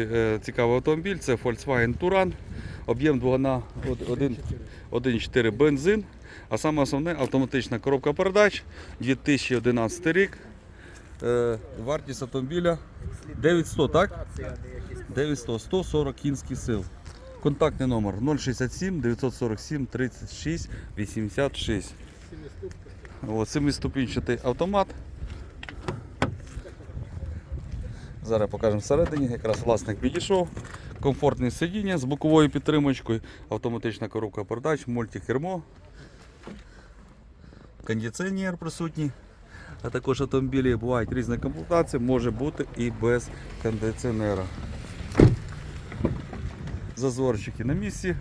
Е, Цікавий автомобіль, це Volkswagen Touran, об'єм двигуна 1,4 бензин, а саме основне автоматична коробка передач 2011 рік. Е, Вартість автомобіля 9100, так? 9100, 140 кінських сил. Контактний номер 067 947 36 86. От, семиступінчатий автомат. Зараз покажемо всередині. Якраз власник підійшов. Комфортне сидіння з боковою підтримочкою, автоматична коробка передач, мультикермо, кондиціонер присутній. А також автомобілі бувають різні комплектації, може бути і без кондиціонера. Зазорчики на місці,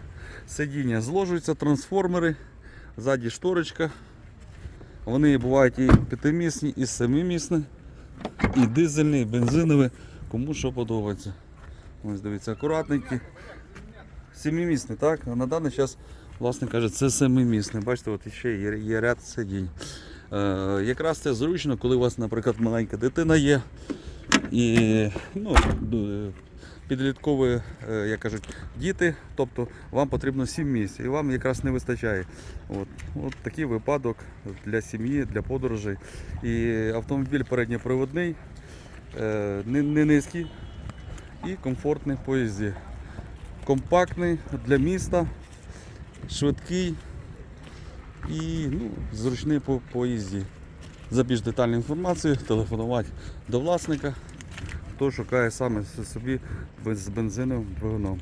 сидіння зложуються, трансформери, ззаді шторочка. Вони бувають і п'ятимісні, і семимісні, і дизельний, і бензиновий, кому що подобається. Ось дивіться, акуратненькі. Сімімісний, так? А на даний час, власне каже, це семимісний. Бачите, от ще є, є ряд сидінь. Е, якраз це зручно, коли у вас, наприклад, маленька дитина є. І ну, ду- підліткові, е, як кажуть, діти, тобто вам потрібно 7 місць, і вам якраз не вистачає. От, от такий випадок для сім'ї, для подорожей. І автомобіль передньоприводний, е, не, не низький і комфортний в поїзді. Компактний для міста, швидкий і ну, зручний по поїзді. За більш детальною інформацією телефонувати до власника, хто шукає саме собі з бензиновим двигуном.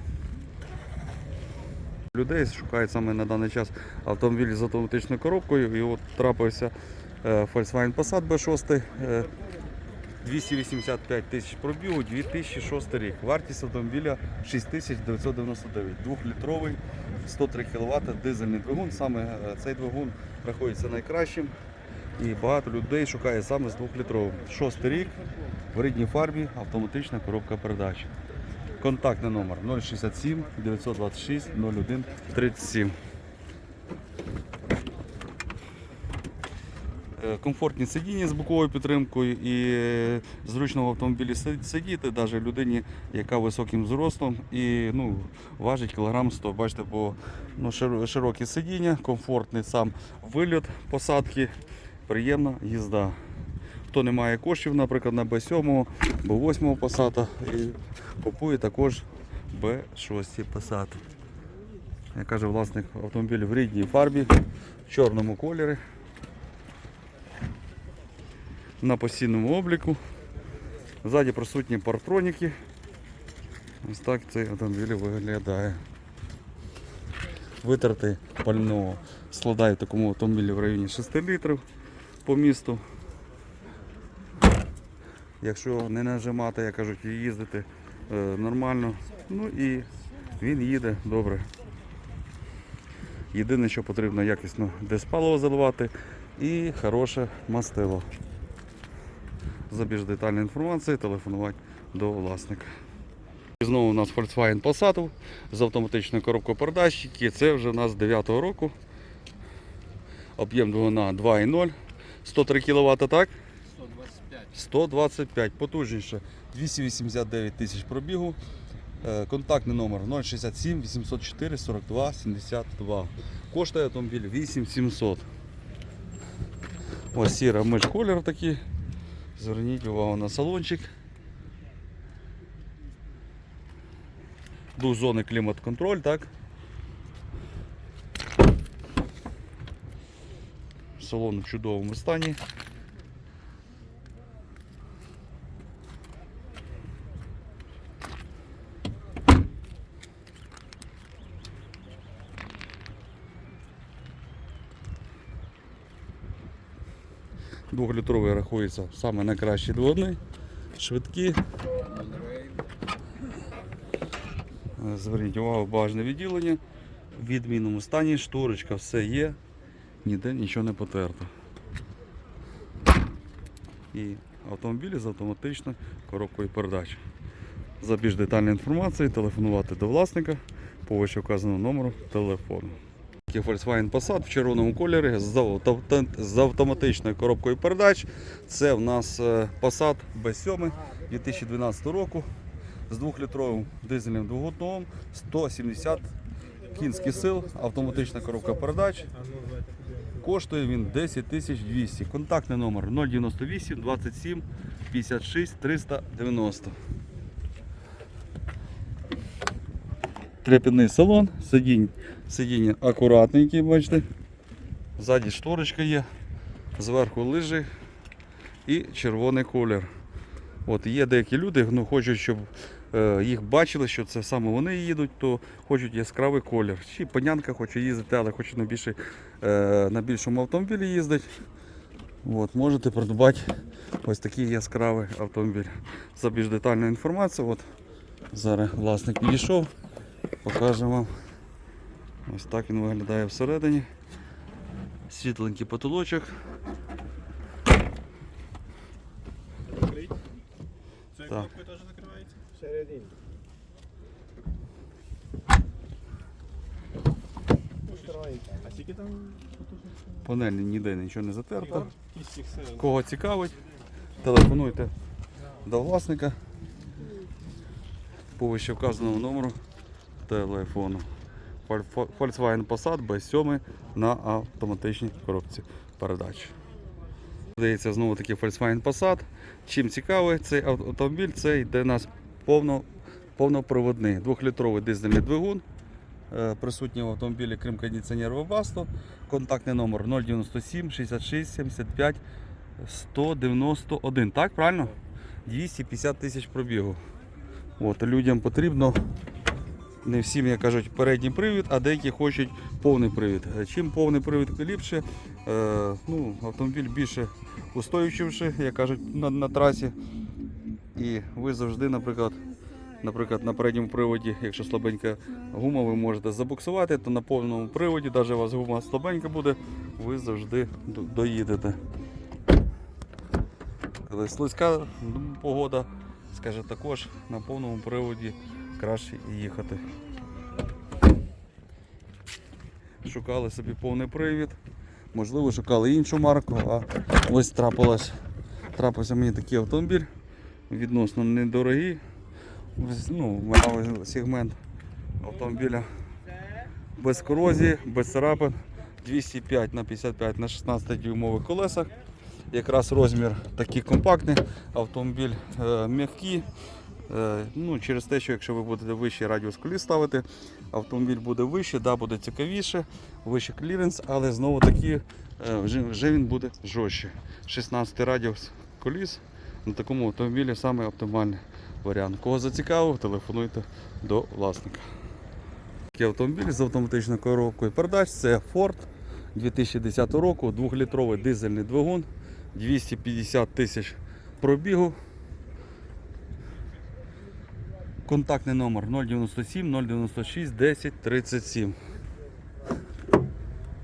Людей шукають саме на даний час автомобілі з автоматичною коробкою. І от трапився е, Volkswagen Passat B6. е, 285 тисяч пробігу, 2006 рік. Вартість автомобіля 6999. Двохлітровий, 103 кВт, дизельний двигун. Саме е, цей двигун рахується найкращим. І багато людей шукає саме з двохлітровим. Шостий рік, в рідній фарбі, автоматична коробка передач. Контактний номер 067 926 01 37. Е, Комфортні сидіння з боковою підтримкою і е, зручно в автомобілі сидіти, навіть людині, яка високим зростом і ну, важить кілограм 100. Бачите, по ну, широкі сидіння, комфортний сам вильот посадки, приємна їзда. Хто не має коштів, наприклад, на Б7, Б8 посада, і купує також Б6 посад. Як каже власник автомобіль в рідній фарбі, в чорному кольорі на постійному обліку. Ззаді присутні партроніки. Ось так цей автомобіль виглядає. Витрати пального складають в такому автомобілі в районі 6 літрів по місту. Якщо не нажимати, як кажуть, їздити е, нормально. Ну і він їде добре. Єдине, що потрібно якісно десь паливо заливати і хороше мастило. За більш детальною інформацією телефонувати до власника. І знову у нас Volkswagen Passat з автоматичною коробкою передач, це вже у нас 9-го року. Об'єм двигуна 2,0, 103 кВт, так? 125. 125, потужніше, 289 тисяч пробігу. Е, Контактний номер 067 804 42 72. Коштує автомобіль 8700. Ось сіра миш колір такий. Зверніть увагу на салончик. Двохзонний клімат-контроль, так? Салон в чудовому стані. Двохлітровий рахується саме найкращі двигуни, швидкі. Е, Зверніть увагу, багажне відділення. В відмінному стані, шторочка, все є, ніде нічого не потерто. І автомобілі з автоматичною коробкою передач. За більш детальною інформацією телефонувати до власника по вище вказаному номеру телефону. Такий Volkswagen Passat в червоному кольорі з авто- з автоматичною коробкою передач. Це в нас е, Passat B7 2012 року з 2-літровим дизельним двигуном, 170 кінських сил, автоматична коробка передач. Коштує він 10 200. Контактний номер 098 27 56 390. Трепідний салон, сидінь, сидіння акуратненькі, бачите. Ззаді шторочка є, зверху лижі і червоний колір. От є деякі люди, ну, хочуть, щоб е, їх бачили, що це саме вони їдуть, то хочуть яскравий колір. Чи панянка хоче їздити, але хоче на, більше, на більшому автомобілі їздити. От, можете придбати ось такий яскравий автомобіль. За більш детальну інформацію. От, зараз власник підійшов, покажемо вам. Ось так він виглядає всередині. Світленький потолочок. Закрить. Це кнопкою теж закривається? Всередині. А скільки там Панель ніде нічого не затерто. Кого цікавить, телефонуйте до власника по вище вказаному номеру телефону. Volkswagen Passat B7 на автоматичній коробці передач. Здається, знову таки Volkswagen Passat. Чим цікавий цей автомобіль, це йде у нас повно, повноприводний двохлітровий дизельний двигун. Е, Присутній в автомобілі крім кондиціонера Webasto. Контактний номер 097 66 75 191. Так, правильно? 250 тисяч пробігу. От, людям потрібно, не всім, як кажуть, передній привід, а деякі хочуть повний привід. Е, Чим повний привід ліпше, е, ну, автомобіль більше устойчивший, як кажуть, на, на трасі. І ви завжди, наприклад, наприклад, на передньому приводі, якщо слабенька гума, ви можете забуксувати, то на повному приводі, навіть у вас гума слабенька буде, ви завжди доїдете. Слизька погода, скаже також на повному приводі краще їхати. Шукали собі повний привід, можливо, шукали іншу марку, а ось трапилось, трапився мені такий автомобіль, відносно недорогий. Ну, сегмент автомобіля без корозії, без царапин, 205 на 55 на 16 дюймових колесах. Якраз розмір такий компактний, автомобіль е, м'який. Е, ну, через те, що якщо ви будете вищий радіус коліс ставити, автомобіль буде вищий, да, буде цікавіше, вищий кліренс, але знову таки е, вже, вже він буде жорстче. 16 радіус коліс на такому автомобілі саме оптимальний варіант. Кого зацікавив, телефонуйте до власника. Такий автомобіль з автоматичною коробкою передач це Ford 2010 року, 2-літровий дизельний двигун, 250 тисяч пробігу. Контактний номер 097 096 10 37.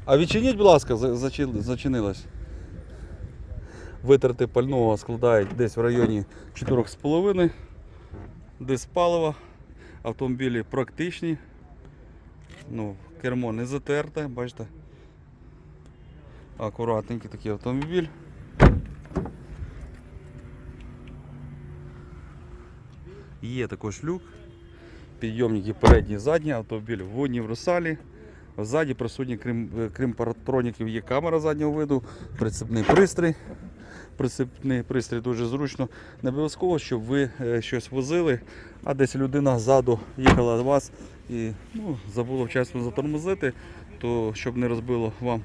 А відчиніть, будь ласка, за- зачи- зачинилось. Витрати пального складають десь в районі 4,5. Диск палива. Автомобілі практичні. Ну, кермо не затерте, бачите. Акуратненький такий автомобіль. Є також люк. Підйомники передні і задні, автомобіль в універсалі. Ззаді присутні, крім, е, крім паратроніків, є камера заднього виду, прицепний пристрій. Прицепний пристрій дуже зручно. Не обов'язково, щоб ви е, щось возили, а десь людина ззаду їхала до вас і ну, забула вчасно затормозити, то щоб не розбило вам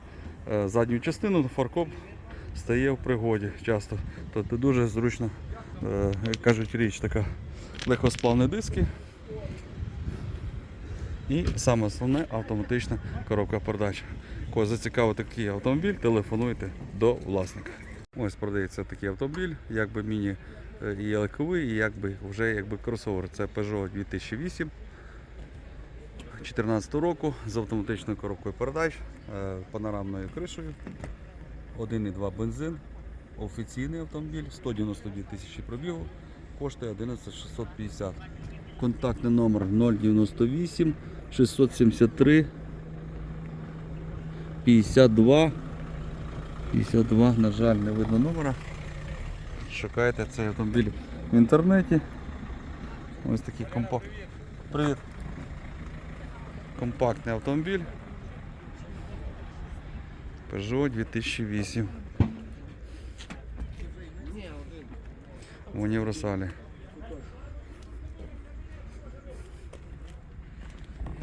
е, задню частину, фаркоп стає в пригоді часто. Тобто дуже зручно, кажуть, річ така. Легкосплавні диски. І саме основне автоматична коробка передач. Кого зацікавив такий автомобіль, телефонуйте до власника. Ось продається такий автомобіль, якби міні е, і легковий, і якби вже якби кросовер. Це Peugeot 2008 2014 року з автоматичною коробкою передач, е, панорамною кришею, 1,2 бензин, офіційний автомобіль, 192 тисячі пробігу, коштує 11 650. Контактний номер 098 673 52 52, на жаль, не видно номера. Шукайте цей автомобіль в інтернеті. Ось такий компакт. Привіт. Компактний автомобіль. Peugeot 2008. В універсалі.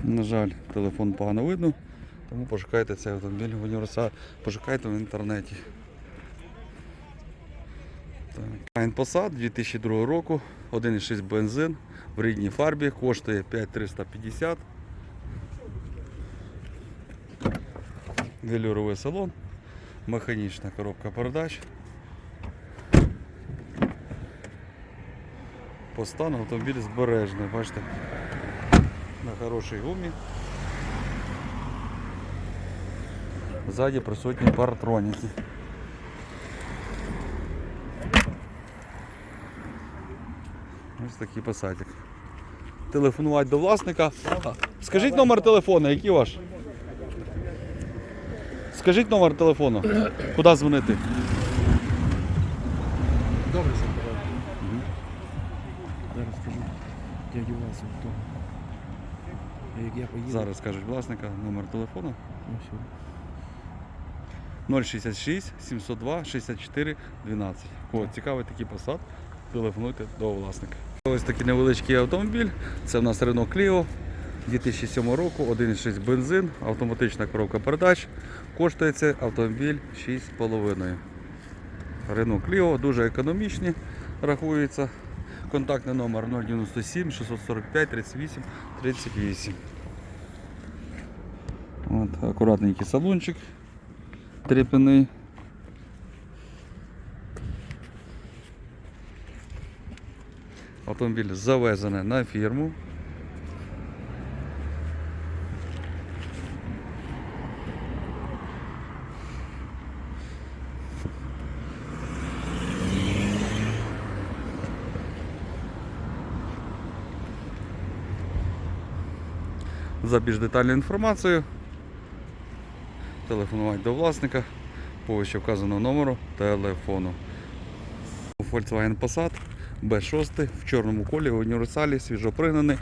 На жаль, телефон погано видно, тому пошукайте цей автомобіль в універсалі. Пошукайте в інтернеті. Так.Айн Passat 2002 року, 1,6 бензин в рідній фарбі, коштує 5350. Велюровий салон, механічна коробка передач. По стану автомобіль збережений, бачите, на хорошій гумі. Ззаді присутні паратроніки. Ось такий пасатик. Телефонувати до власника. Скажіть номер телефону, який ваш? Скажіть номер телефону. Куди дзвонити? Добре, Дядю Васю, хто? Як я поїду. Зараз скажуть власника номер телефону. Ну, все. 066 702 64 12. Кого цікавий такий посад, телефонуйте до власника. Ось такий невеличкий автомобіль. Це в нас Renault Clio 2007 року, 1,6 бензин, автоматична коробка передач. Коштує цей автомобіль 6,5. Renault Clio дуже економічні, рахується. Контактний номер 097 645 38 38. От, акуратненький салончик трепяний. Автомобіль завезений на фірму. За більш детальною інформацією телефонувати до власника по вказаного номеру телефону. Volkswagen Passat B6 в чорному колі, в універсалі, свіжопригнаний,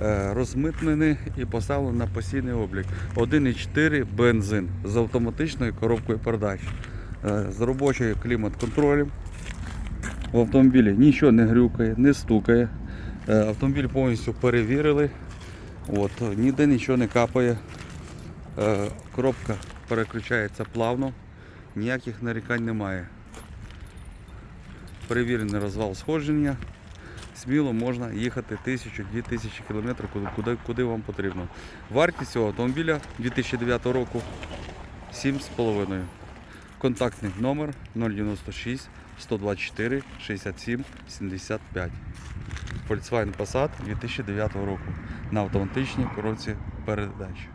е, розмитнений і поставлений на постійний облік. 1,4 бензин з автоматичною коробкою передач, е, з робочою клімат-контролем. В автомобілі нічого не грюкає, не стукає. Е, Автомобіль повністю перевірили. От, ніде нічого не капає. Е, Коробка переключається плавно, ніяких нарікань немає. Перевірений розвал сходження. Сміло можна їхати тисячу-дві тисячі кілометрів, куди, куди, куди вам потрібно. Вартість цього автомобіля 2009 року 7,5. Контактний номер 096 124 67 75. Volkswagen Passat 2009 року на автоматичній коробці передач.